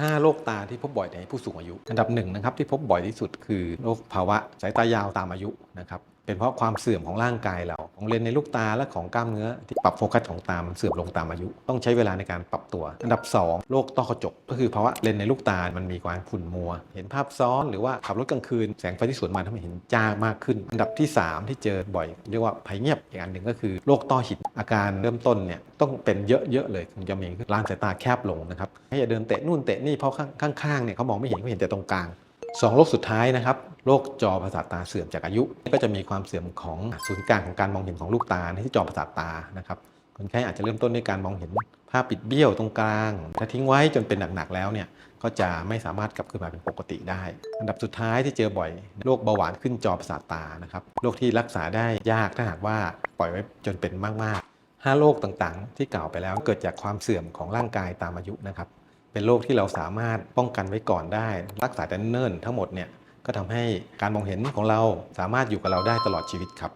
5 โรคตาที่พบบ่อยในผู้สูงอายุ อันดับหนึ่งนะครับที่พบบ่อยที่สุดคือโรคภาวะสายตายาวตามอายุนะครับ เป็นเพราะความเสื่อมของร่างกายเราของเลนในลูกตาและของกล้ามเนื้อ ที่ปรับโฟกัสของตามันเสื่อมลงตามอายุ ต้องใช้เวลาในการปรับตัว อันดับ 2โรคต้อกระจก ก็คือภาวะเลนในลูกตา มันมีความขุ่นมัว เห็นภาพซ้อนหรือว่าขับรถกลางคืนแสงไฟที่สวนมาทำให้เห็นจ้ามากขึ้น อันดับที่ 3 ที่เจอบ่อย เรียกว่าภัยเงียบอีกอันหนึ่งก็คือโรคต้อหินอาการเริ่มต้นเนี่ยต้องเป็นเยอะๆเลยถึงจะมีร่างสายตาแคบลงนะครับให้เดินเตะนู่นเตะนี่เพราะข้างๆเนี่ยเขามองไม่เห็นเขาเห็นแต่ตรงกลางสองโรคสุดท้ายนะครับ โรคจอประสาทตาเสื่อมจากอายุ ก็จะมีความเสื่อมของศูนย์กลางของการมองเห็นของลูกตาที่จอประสาทตานะครับคนไข้อาจจะเริ่มต้นด้วยการมองเห็นภาพปิดเบี้ยวตรงกลาง ถ้าทิ้งไว้จนเป็นหนักๆแล้วเนี่ยก็จะไม่สามารถกลับคืนมาเป็นปกติได้ อันดับสุดท้ายที่เจอบ่อยโรคเบาหวานขึ้นจอประสาทตานะครับโรคที่รักษาได้ยากถ้าหากว่าปล่อยไว้จนเป็นมากๆห้าโรคต่างๆ ที่กล่าวไปแล้วเกิดจากความเสื่อมของร่างกายตามอายุนะครับเป็นโรคที่เราสามารถป้องกันไว้ก่อนได้ รักษาแต่เนิ่นทั้งหมดเนี่ย ก็ทำให้การมองเห็นของเราสามารถอยู่กับเราได้ตลอดชีวิตครับ